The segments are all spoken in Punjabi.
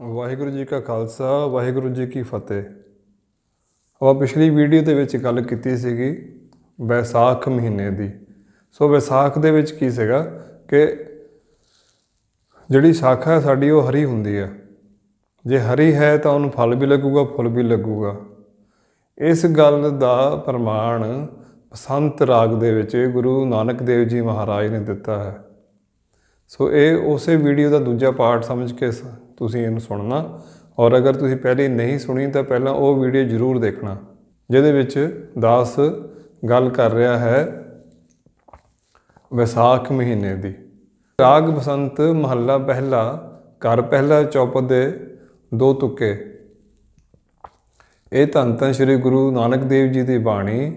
ਵਾਹਿਗੁਰੂ ਜੀ ਕਾ ਖਾਲਸਾ, ਵਾਹਿਗੁਰੂ ਜੀ ਕੀ ਫਤਿਹ। ਆਪਾਂ ਪਿਛਲੀ ਵੀਡੀਓ ਦੇ ਵਿੱਚ ਗੱਲ ਕੀਤੀ ਸੀਗੀ ਵੈਸਾਖ ਮਹੀਨੇ ਦੀ। ਸੋ ਵੈਸਾਖ ਦੇ ਵਿੱਚ ਕੀ ਸੀਗਾ ਕਿ ਜਿਹੜੀ ਸ਼ਾਖਾ ਹੈ ਸਾਡੀ ਉਹ ਹਰੀ ਹੁੰਦੀ ਹੈ ਜੇ ਹਰੀ ਹੈ ਤਾਂ ਉਹਨੂੰ ਫਲ ਵੀ ਲੱਗੂਗਾ, ਫੁੱਲ ਵੀ ਲੱਗੂਗਾ। ਇਸ ਗੱਲ ਦਾ ਪ੍ਰਮਾਣ ਬਸੰਤ ਰਾਗ ਦੇ ਵਿੱਚ ਗੁਰੂ ਨਾਨਕ ਦੇਵ ਜੀ ਮਹਾਰਾਜ ਨੇ ਦਿੱਤਾ ਹੈ। ਸੋ ਇਹ ਉਸੇ ਵੀਡੀਓ ਦਾ ਦੂਜਾ ਪਾਰਟ ਸਮਝ ਕੇ ਸ- ਤੁਸੀਂ ਇਹਨੂੰ ਸੁਣਨਾ। ਔਰ ਅਗਰ ਤੁਸੀਂ ਪਹਿਲੇ ਨਹੀਂ ਸੁਣੀ, ਤਾਂ ਪਹਿਲਾਂ ਉਹ ਵੀਡੀਓ ਜ਼ਰੂਰ ਦੇਖਣਾ, ਜਿਹਦੇ ਵਿੱਚ ਦਾਸ ਗੱਲ ਕਰ ਰਿਹਾ ਹੈ ਵਿਸਾਖ ਮਹੀਨੇ ਦੀ। ਰਾਗ ਬਸੰਤ ਮਹੱਲਾ ਪਹਿਲਾ, ਘਰ ਪਹਿਲਾ ਚੌਪਦ ਦੇ ਦੋ ਤੁਕੇ। ਇਹ ਧੰਨ ਧੰਨ ਸ੍ਰੀ ਗੁਰੂ ਨਾਨਕ ਦੇਵ ਜੀ ਦੀ ਬਾਣੀ,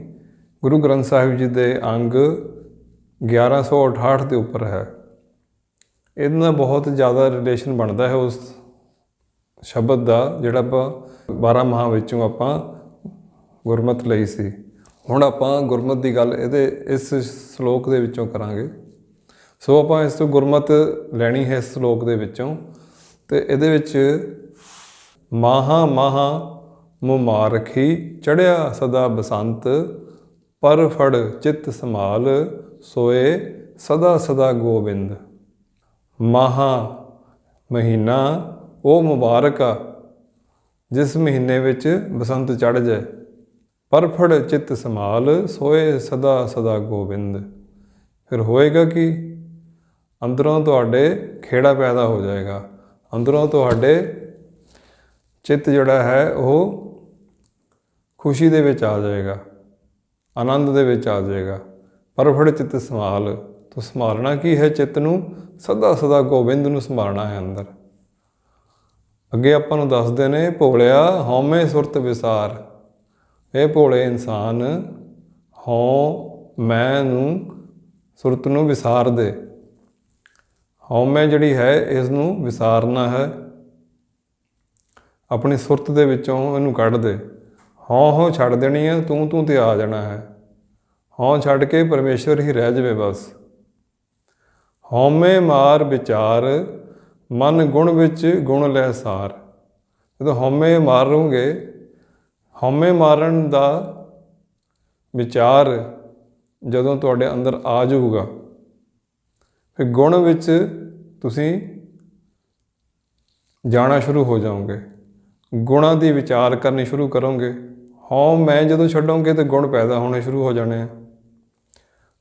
ਗੁਰੂ ਗ੍ਰੰਥ ਸਾਹਿਬ ਜੀ ਦੇ ਅੰਗ 1168 ਦੇ ਉੱਪਰ ਹੈ। ਇਹਦੇ ਨਾਲ ਬਹੁਤ ਜ਼ਿਆਦਾ ਰਿਲੇਸ਼ਨ ਬਣਦਾ ਹੈ ਉਸ ਸ਼ਬਦ ਦਾ, ਜਿਹੜਾ ਆਪਾਂ 12 ਮਹਾਂ ਵਿੱਚੋਂ ਆਪਾਂ ਗੁਰਮਤ ਲਈ ਸੀ। ਹੁਣ ਆਪਾਂ ਗੁਰਮਤ ਦੀ ਗੱਲ ਇਹਦੇ, ਇਸ ਸ਼ਲੋਕ ਦੇ ਵਿੱਚੋਂ ਕਰਾਂਗੇ। ਸੋ ਆਪਾਂ ਇਸ ਤੋਂ ਗੁਰਮਤ ਲੈਣੀ ਹੈ ਇਸ ਸ਼ਲੋਕ ਦੇ ਵਿੱਚੋਂ। ਤੇ ਇਹਦੇ ਵਿੱਚ, ਮਾਹਾ ਮਾਹਾ ਮੁਮਾਰਖੀ ਚੜਿਆ ਸਦਾ ਬਸੰਤ, ਪਰ ਫੜ ਚਿੱਤ ਸੰਭਾਲ, ਸੋਏ ਸਦਾ ਸਦਾ ਗੋਬਿੰਦ। ਮਾਹਾ, ਮਹੀਨਾ, ਉਹ ਮੁਬਾਰਕ ਆ, ਜਿਸ ਮਹੀਨੇ ਵਿੱਚ ਬਸੰਤ ਚੜ ਜਾਏ। ਪਰਫੜ ਚਿੱਤ ਸੰਭਾਲ, ਸੋਏ ਸਦਾ ਸਦਾ ਗੋਬਿੰਦ। ਫਿਰ ਹੋਏਗਾ ਕੀ? ਅੰਦਰੋਂ ਤੁਹਾਡੇ ਖੇੜਾ ਪੈਦਾ ਹੋ ਜਾਏਗਾ। ਅੰਦਰੋਂ ਤੁਹਾਡੇ ਚਿੱਤ ਜਿਹੜਾ ਹੈ, ਉਹ ਖੁਸ਼ੀ ਦੇ ਵਿੱਚ ਆ ਜਾਏਗਾ। ਆਨੰਦ ਦੇ ਵਿੱਚ ਆ ਜਾਏਗਾ। ਪਰਫੜ ਚਿੱਤ ਸੰਭਾਲ। ਤੋ ਸੰਭਾਲਣਾ ਕੀ ਹੈ ਚਿੱਤ ਨੂੰ? ਸਦਾ ਸਦਾ ਗੋਬਿੰਦ ਨੂੰ ਸੰਭਾਲਣਾ ਹੈ ਅੰਦਰ। ਅੱਗੇ ਆਪਾਂ ਨੂੰ ਦੱਸਦੇ ਨੇ, ਭੋਲਿਆ, ਹਉਮੈ ਸੁਰਤ ਵਿਸਾਰ। ਇਹ ਭੋਲੇ ਇਨਸਾਨ ਹਉ ਮੈਂ ਨੂੰ ਸੁਰਤ ਨੂੰ ਵਿਸਾਰ ਦੇ। ਹਉਮੈ ਜਿਹੜੀ ਹੈ, ਇਸ ਨੂੰ ਵਿਸਾਰਨਾ ਹੈ। ਆਪਣੀ ਸੁਰਤ ਦੇ ਵਿੱਚੋਂ ਇਹਨੂੰ ਕੱਢ ਦੇ। ਹਉ ਹਉ ਛੱਡ ਦੇਣੀ ਹੈ, ਤੂੰ ਤੂੰ ਤੇ ਆ ਜਾਣਾ ਹੈ। ਹਉ ਛੱਡ ਕੇ ਪਰਮੇਸ਼ਵਰ ਹੀ ਰਹਿ ਜਾਵੇ ਬਸ। ਹਉਮੈ ਮਾਰ ਵਿਚਾਰ, ਮਨ ਗੁਣ ਵਿੱਚ ਗੁਣ ਲੈ ਸਾਰ। ਜਦੋਂ ਹਉਮੈ ਮਾਰੋਗੇ, ਹਉਮੈ ਮਾਰਨ ਦਾ ਵਿਚਾਰ ਜਦੋਂ ਤੁਹਾਡੇ ਅੰਦਰ ਆ ਜਾਊਗਾ, ਫਿਰ ਗੁਣ ਵਿੱਚ ਤੁਸੀਂ ਜਾਣਾ ਸ਼ੁਰੂ ਹੋ ਜਾਓਗੇ। ਗੁਣਾਂ ਦੀ ਵਿਚਾਰ ਕਰਨੀ ਸ਼ੁਰੂ ਕਰੋਗੇ। ਹਉ ਮੈਂ ਜਦੋਂ ਛੱਡੋਗੇ ਤੇ ਗੁਣ ਪੈਦਾ ਹੋਣੇ ਸ਼ੁਰੂ ਹੋ ਜਾਣੇ ਆ।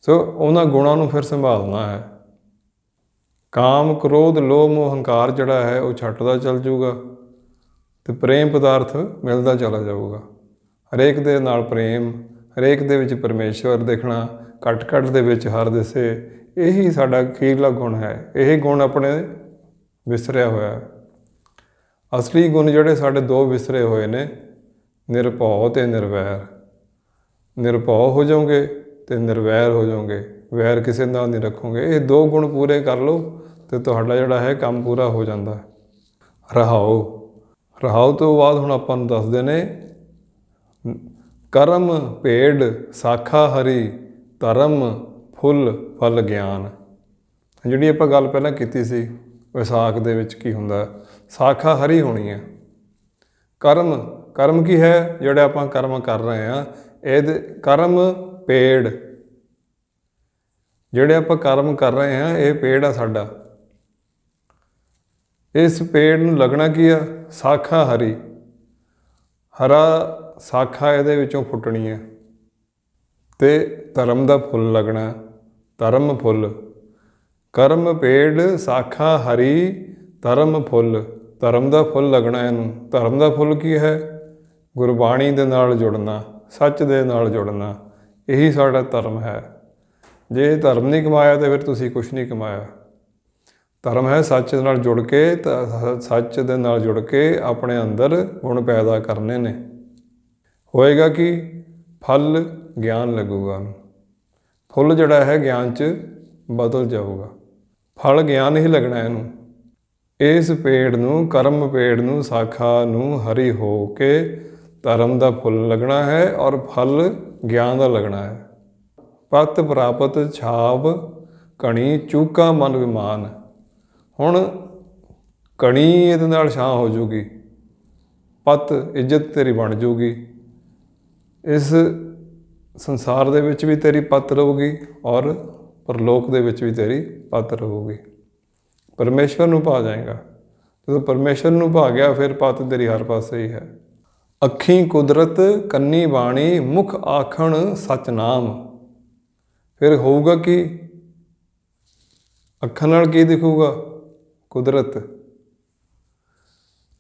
ਸੋ ਉਹਨਾਂ ਗੁਣਾਂ ਨੂੰ ਫਿਰ ਸੰਭਾਲਣਾ ਹੈ। ਕਾਮ, ਕ੍ਰੋਧ, ਲੋਭ, ਮੋਹ, ਹੰਕਾਰ ਜਿਹੜਾ ਹੈ ਉਹ ਛੱਟਦਾ ਚੱਲ ਜਾਊਗਾ ਤੇ ਪ੍ਰੇਮ ਪਦਾਰਥ ਮਿਲਦਾ ਚਲਾ ਜਾਊਗਾ। ਹਰੇਕ ਦੇ ਨਾਲ ਪ੍ਰੇਮ, ਹਰੇਕ ਦੇ ਵਿੱਚ ਪਰਮੇਸ਼ਵਰ ਦੇਖਣਾ ਘਟ ਘਟ ਦੇ ਵਿੱਚ ਹਰ ਦਿਸੇ, ਇਹੀ ਸਾਡਾ ਅਖੀਰਲਾ ਗੁਣ ਹੈ। ਇਹ ਗੁਣ ਆਪਣੇ ਵਿਸਰਿਆ ਹੋਇਆ ਅਸਲੀ ਗੁਣ ਜਿਹੜੇ ਸਾਡੇ ਦੋ ਵਿਸਰੇ ਹੋਏ ਨੇ, ਨਿਰਭਉ ਤੇ ਨਿਰਵੈਰ। ਨਿਰਭਉ ਹੋ ਜਾਓਗੇ ਤੇ ਨਿਰਵੈਰ ਹੋ ਜਾਓਗੇ। ਵੈਰ ਕਿਸੇ ਨਾਲ ਨਹੀਂ ਰੱਖੋਗੇ। ਇਹ ਦੋ ਗੁਣ ਪੂਰੇ ਕਰ ਲਓ ਤੇ ਤੁਹਾਡਾ ਜਿਹੜਾ ਹੈ ਕੰਮ ਪੂਰਾ ਹੋ ਜਾਂਦਾ। ਹੈ ਰਹਾਓ। ਰਹਾਓ ਤੋਂ ਬਾਅਦ ਹੁਣ ਆਪਾਂ ਨੂੰ ਦੱਸਦੇ ਨੇ, ਕਰਮ, ਭੇਡ, ਸਾਖਾ, ਹਰੀ, ਧਰਮ, ਫੁੱਲ, ਫਲ, ਗਿਆਨ। ਜਿਹੜੀ ਆਪਾਂ ਗੱਲ ਪਹਿਲਾਂ ਕੀਤੀ ਸੀ, ਵਿਸਾਖ ਦੇ ਵਿੱਚ ਕੀ ਹੁੰਦਾ? ਸਾਖਾ ਹਰੀ ਹੋਣੀ ਹੈ। ਕਰਮ ਕਰਮ ਕੀ ਹੈ? ਜਿਹੜੇ ਆਪਾਂ ਕਰਮ ਕਰ ਰਹੇ ਆ ਇਹ ਕਰਮ ਪੇੜ ਜਿਹੜੇ ਆਪਾਂ ਕਰਮ ਕਰ ਰਹੇ ਹਾਂ, ਇਹ ਪੇੜ ਆ ਸਾਡਾ। ਇਸ ਪੇੜ ਨੂੰ ਲੱਗਣਾ ਕੀ ਆ? ਸਾਖਾ ਹਰੀ। ਹਰਾ ਸਾਖਾ ਇਹਦੇ ਵਿੱਚੋਂ ਫੁੱਟਣੀ ਹੈ ਤੇ ਧਰਮ ਦਾ ਫੁੱਲ ਲੱਗਣਾ, ਧਰਮ ਫੁੱਲ। ਕਰਮ ਪੇੜ, ਸਾਖਾ ਹਰੀ, ਧਰਮ ਫੁੱਲ। ਧਰਮ ਦਾ ਫੁੱਲ ਲੱਗਣਾ ਇਹਨੂੰ। ਧਰਮ ਦਾ ਫੁੱਲ ਕੀ ਹੈ? ਗੁਰਬਾਣੀ ਦੇ ਨਾਲ ਜੁੜਨਾ, ਸੱਚ ਦੇ ਨਾਲ ਜੁੜਨਾ। ਇਹੀ ਸਾਡਾ ਧਰਮ ਹੈ। ਜੇ ਧਰਮ ਨਹੀਂ ਕਮਾਇਆ ਤਾਂ ਫਿਰ ਤੁਸੀਂ ਕੁਝ ਨਹੀਂ ਕਮਾਇਆ। ਧਰਮ ਹੈ ਸੱਚ ਨਾਲ ਜੁੜ ਕੇ ਤਾਂ ਸੱਚ ਦੇ ਨਾਲ ਜੁੜ ਕੇ ਆਪਣੇ ਅੰਦਰ ਗੁਣ ਪੈਦਾ ਕਰਨੇ ਨੇ। ਹੋਏਗਾ ਕਿ? ਫਲ ਗਿਆਨ ਲੱਗੂਗਾ। ਫੁੱਲ ਜਿਹੜਾ ਹੈ ਗਿਆਨ 'ਚ ਬਦਲ ਜਾਊਗਾ। ਫਲ ਗਿਆਨ ਹੀ ਲੱਗਣਾ ਇਹਨੂੰ। ਇਸ ਪੇੜ ਨੂੰ, ਕਰਮ ਪੇੜ ਨੂੰ, ਸਾਖਾ ਨੂੰ ਹਰੀ ਹੋ ਕੇ ਧਰਮ ਦਾ ਫੁੱਲ ਲੱਗਣਾ ਹੈ ਔਰ ਫਲ ਗਿਆਨ ਦਾ ਲੱਗਣਾ ਹੈ। ਪਤ ਪ੍ਰਾਪਤ ਛਾਪ ਕਣੀ ਚੂਕਾ ਮਨ ਵਿਮਾਨ। ਹੁਣ ਕਣੀ ਇਹਦੇ ਨਾਲ ਛਾਂ ਹੋ ਜੂਗੀ, ਪਤ ਇੱਜ਼ਤ ਤੇਰੀ ਬਣ ਜੂਗੀ। ਇਸ ਸੰਸਾਰ ਦੇ ਵਿੱਚ ਵੀ ਤੇਰੀ ਪਤ ਰਹੂਗੀ ਔਰ ਪਰਲੋਕ ਦੇ ਵਿੱਚ ਵੀ ਤੇਰੀ ਪਤ ਰਹੂਗੀ। ਪਰਮੇਸ਼ਵਰ ਨੂੰ ਪਾ ਜਾਏਗਾ। ਜਦੋਂ ਪਰਮੇਸ਼ਵਰ ਨੂੰ ਪਾ ਗਿਆ, ਫਿਰ ਪਤ ਤੇਰੀ ਹਰ ਪਾਸੇ ਹੀ ਹੈ। ਅੱਖੀਂ ਕੁਦਰਤ, ਕੰਨੀ ਬਾਣੀ, ਮੁਖ ਆਖਣ ਸਚ ਨਾਮ। ਫਿਰ ਹੋਊਗਾ ਕੀ? ਅੱਖਾਂ ਨਾਲ ਕੀ ਦਿਖੂਗਾ? ਕੁਦਰਤ।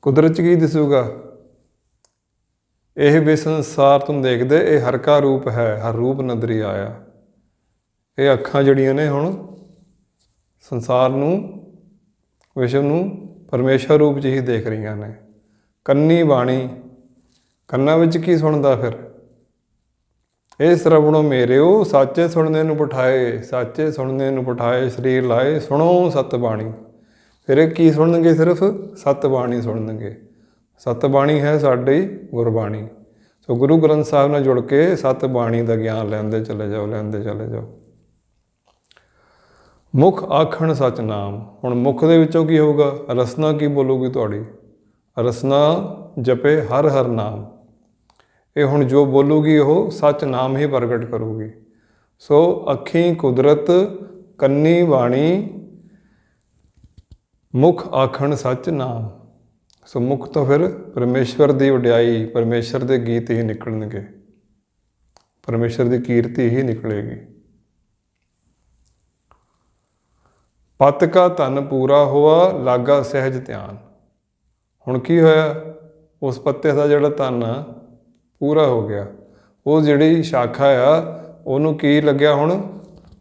ਕੁਦਰਤ 'ਚ ਕੀ ਦਿਸੂਗਾ? ਇਹ ਵੀ ਸੰਸਾਰ ਤੁਮ ਦੇਖਦੇ, ਇਹ ਹਰ ਕਾ ਰੂਪ ਹੈ, ਹਰ ਰੂਪ ਨਦਰੀ ਆਇਆ। ਇਹ ਅੱਖਾਂ ਜਿਹੜੀਆਂ ਨੇ ਹੁਣ ਸੰਸਾਰ ਨੂੰ, ਵਿਸ਼ਵ ਨੂੰ ਪਰਮੇਸ਼ਰ ਰੂਪ 'ਚ ਹੀ ਦੇਖ ਰਹੀਆਂ ਨੇ। ਕੰਨੀ ਬਾਣੀ, ਕੰਨਾਂ ਵਿੱਚ ਕੀ ਸੁਣਦਾ ਫਿਰ? ਇਹ ਸਰਵਣੋ ਮੇਰਿਓ, ਸਾਚੇ ਸੁਣਨੇ ਨੂੰ ਪਠਾਏ ਸਾਚੇ ਸੁਣਨੇ ਨੂੰ ਪਠਾਏ ਸਰੀਰ ਲਾਏ, ਸੁਣੋ ਸਤ ਬਾਣੀ। ਫਿਰ ਇਹ ਕੀ ਸੁਣਨਗੇ ਸਿਰਫ? ਸਤ ਬਾਣੀ ਸੁਣਨਗੇ। ਸਤ ਬਾਣੀ ਹੈ ਸਾਡੀ ਗੁਰਬਾਣੀ। ਸੋ ਗੁਰੂ ਗ੍ਰੰਥ ਸਾਹਿਬ ਨਾਲ ਜੁੜ ਕੇ ਸਤ ਬਾਣੀ ਦਾ ਗਿਆਨ ਲੈਂਦੇ ਚਲੇ ਜਾਓ, ਲੈਂਦੇ ਚਲੇ ਜਾਓ। ਮੁਖ ਆਖਣ ਸਚ ਨਾਮ। ਹੁਣ ਮੁਖ ਦੇ ਵਿੱਚੋਂ ਕੀ ਹੋਊਗਾ? ਰਸਨਾ ਕੀ ਬੋਲੂਗੀ ਤੁਹਾਡੀ? ਰਸਨਾ ਜਪੇ ਹਰ ਹਰ ਨਾਮ। ਇਹ ਹੁਣ ਜੋ ਬੋਲੂਗੀ ਉਹ ਸੱਚ ਨਾਮ ਹੀ ਪ੍ਰਗਟ ਕਰੂਗੀ। ਸੋ ਅੱਖੀਂ ਕੁਦਰਤ, ਕੰਨੀ ਬਾਣੀ, ਮੁਖ ਆਖਣ ਸੱਚ ਨਾਮ। ਸੋ ਮੁਖ ਤੋਂ ਫਿਰ ਪਰਮੇਸ਼ਵਰ ਦੀ ਵਡਿਆਈ ਪਰਮੇਸ਼ਵਰ ਦੇ ਗੀਤ ਹੀ ਨਿਕਲਣਗੇ। ਪਰਮੇਸ਼ਵਰ ਦੀ ਕੀਰਤੀ ਹੀ ਨਿਕਲੇਗੀ। ਪਤ ਕਾ ਧਨ ਪੂਰਾ ਹੋਆ, ਲਾਗਾ ਸਹਿਜ ਧਿਆਨ। ਹੁਣ ਕੀ ਹੋਇਆ? ਉਸ ਪੱਤੇ ਦਾ ਜਿਹੜਾ ਧਨ ਆ ਪੂਰਾ ਹੋ ਗਿਆ। ਉਹ ਜਿਹੜੀ ਸ਼ਾਖਾ ਆ, ਉਹਨੂੰ ਕੀ ਲੱਗਿਆ ਹੁਣ?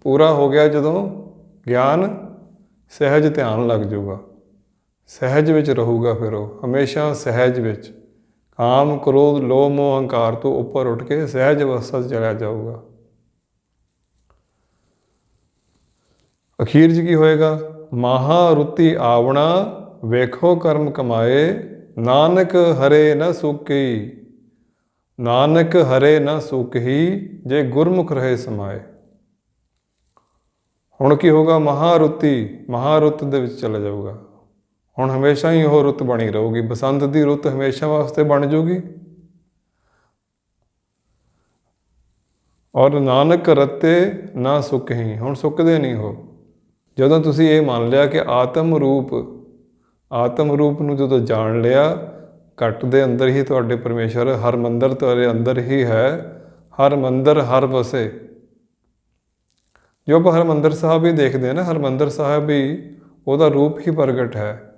ਪੂਰਾ ਹੋ ਗਿਆ ਜਦੋਂ ਗਿਆਨ ਸਹਿਜ ਧਿਆਨ ਲੱਗ ਜਾਊਗਾ। ਸਹਿਜ ਵਿੱਚ ਰਹੂਗਾ ਫਿਰ ਉਹ, ਹਮੇਸ਼ਾ ਸਹਿਜ ਵਿੱਚ। ਕਾਮ, ਕ੍ਰੋਧ, ਲੋਭ, ਮੋਹ, ਹੰਕਾਰ ਤੋਂ ਉੱਪਰ ਉੱਠ ਕੇ ਸਹਿਜ ਅਵਸਥਾ 'ਚ ਚਲਾ ਜਾਊਗਾ। ਅਖੀਰ 'ਚ ਕੀ ਹੋਏਗਾ? ਮਹਾ ਰੁੱਤੀ ਆਵਣਾ, ਵੇਖੋ ਕਰਮ ਕਮਾਏ, ਨਾਨਕ ਹਰੇ ਨ ਸੁਖੀ ਨਾਨਕ ਹਰੇ ਨ ਸੁਖੀ ਜੇ ਗੁਰਮੁਖ ਰਹੇ ਸਮਾਏ। ਹੁਣ ਕੀ ਹੋਗਾ ਮਹਾਰੁੱਤੀ, ਮਹਾਰੁੱਤ ਦੇ ਵਿੱਚ ਚਲਾ ਜਾਊਗਾ। ਹੁਣ ਹਮੇਸ਼ਾ ਹੀ ਉਹ ਰੁੱਤ ਬਣੀ ਰਹੂਗੀ। ਬਸੰਤ ਦੀ ਰੁੱਤ ਹਮੇਸ਼ਾ ਵਾਸਤੇ ਬਣ ਜੂਗੀ। ਔਰ ਨਾਨਕ ਰਤੇ ਨਾ ਸੁਖੀ ਹੁਣ ਸੁੱਕਦੇ ਨਹੀਂ ਹੋ ਜਦੋਂ ਤੁਸੀਂ ਇਹ ਮੰਨ ਲਿਆ ਕਿ ਆਤਮ ਰੂਪ ਆਤਮ ਰੂਪ ਨੂੰ ਜਦੋਂ ਜਾਣ ਲਿਆ ਘਟ ਦੇ ਅੰਦਰ ਹੀ ਤੁਹਾਡੇ ਪਰਮੇਸ਼ਰ ਹਰ ਮੰਦਰ ਤੁਹਾਡੇ ਅੰਦਰ ਹੀ ਹੈ, ਹਰ ਮੰਦਰ ਹਰ ਵਸੇ। ਜੋ ਆਪਾਂ ਹਰਮੰਦਰ ਸਾਹਿਬ ਹੀ ਦੇਖਦੇ ਹਾਂ ਨਾ ਹਰਮੰਦਰ ਸਾਹਿਬ ਵੀ ਉਹਦਾ ਰੂਪ ਹੀ ਪ੍ਰਗਟ ਹੈ।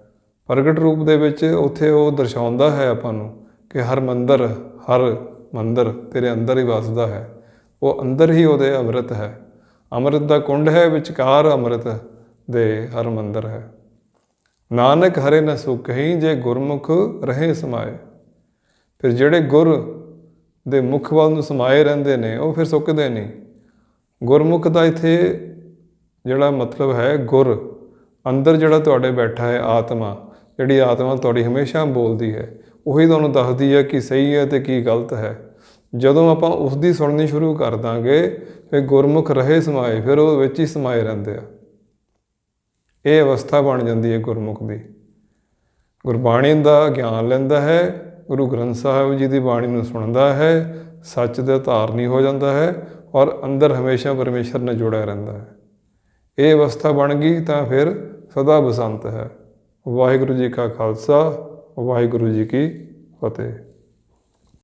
ਪ੍ਰਗਟ ਰੂਪ ਦੇ ਵਿੱਚ ਉੱਥੇ ਉਹ ਦਰਸਾਉਂਦਾ ਹੈ ਆਪਾਂ ਨੂੰ ਕਿ ਹਰ ਮੰਦਰ ਹਰ ਮੰਦਰ ਤੇਰੇ ਅੰਦਰ ਹੀ ਵਸਦਾ ਹੈ। ਉਹ ਅੰਦਰ ਹੀ ਉਹਦੇ ਅੰਮ੍ਰਿਤ ਹੈ। ਅੰਮ੍ਰਿਤ ਦਾ ਕੁੰਡ ਹੈ, ਵਿਚਕਾਰ ਅੰਮ੍ਰਿਤ ਦੇ ਹਰ ਮੰਦਰ ਹੈ। ਨਾਨਕ ਹਰੇ ਨ ਸੁਖਹੀ ਜੇ ਗੁਰਮੁਖ ਰਹੇ ਸਮਾਏ। ਫਿਰ ਜਿਹੜੇ ਗੁਰ ਦੇ ਮੁਖ ਵੱਲ ਨੂੰ ਸਮਾਏ ਰਹਿੰਦੇ ਨੇ, ਉਹ ਫਿਰ ਸੁੱਕਦੇ ਨਹੀਂ। ਗੁਰਮੁਖ ਦਾ ਇੱਥੇ ਜਿਹੜਾ ਮਤਲਬ ਹੈ ਗੁਰ, ਅੰਦਰ ਜਿਹੜਾ ਤੁਹਾਡੇ ਬੈਠਾ ਹੈ ਆਤਮਾ, ਜਿਹੜੀ ਆਤਮਾ ਤੁਹਾਡੀ ਹਮੇਸ਼ਾ ਬੋਲਦੀ ਹੈ, ਉਹੀ ਤੁਹਾਨੂੰ ਦੱਸਦੀ ਹੈ ਕਿ ਸਹੀ ਹੈ ਤੇ ਕੀ ਗਲਤ ਹੈ। ਜਦੋਂ ਆਪਾਂ ਉਸ ਦੀ ਸੁਣਨੀ ਸ਼ੁਰੂ ਕਰ ਦਾਂਗੇ, ਫਿਰ ਗੁਰਮੁਖ ਰਹੇ ਸਮਾਏ, ਫਿਰ ਉਹ ਵਿੱਚ ਹੀ ਸਮਾਏ ਰਹਿੰਦੇ ਆ। ਇਹ ਅਵਸਥਾ ਬਣ ਜਾਂਦੀ ਹੈ ਗੁਰਮੁਖ ਦੀ। ਗੁਰਬਾਣੀ ਦਾ ਗਿਆਨ ਲੈਂਦਾ ਹੈ, ਗੁਰੂ ਗ੍ਰੰਥ ਸਾਹਿਬ ਜੀ ਦੀ ਬਾਣੀ ਨੂੰ ਸੁਣਦਾ ਹੈ, ਸੱਚ ਦਾ ਧਾਰਨੀ ਹੋ ਜਾਂਦਾ ਹੈ ਔਰ ਅੰਦਰ ਹਮੇਸ਼ਾ ਪਰਮੇਸ਼ਰ ਨਾਲ ਜੁੜਿਆ ਰਹਿੰਦਾ ਹੈ। ਇਹ ਅਵਸਥਾ ਬਣ ਗਈ ਤਾਂ ਫਿਰ ਸਦਾ ਬਸੰਤ ਹੈ। ਵਾਹਿਗੁਰੂ ਜੀ ਕਾ ਖਾਲਸਾ, ਵਾਹਿਗੁਰੂ ਜੀ ਕੀ ਫਤਿਹ।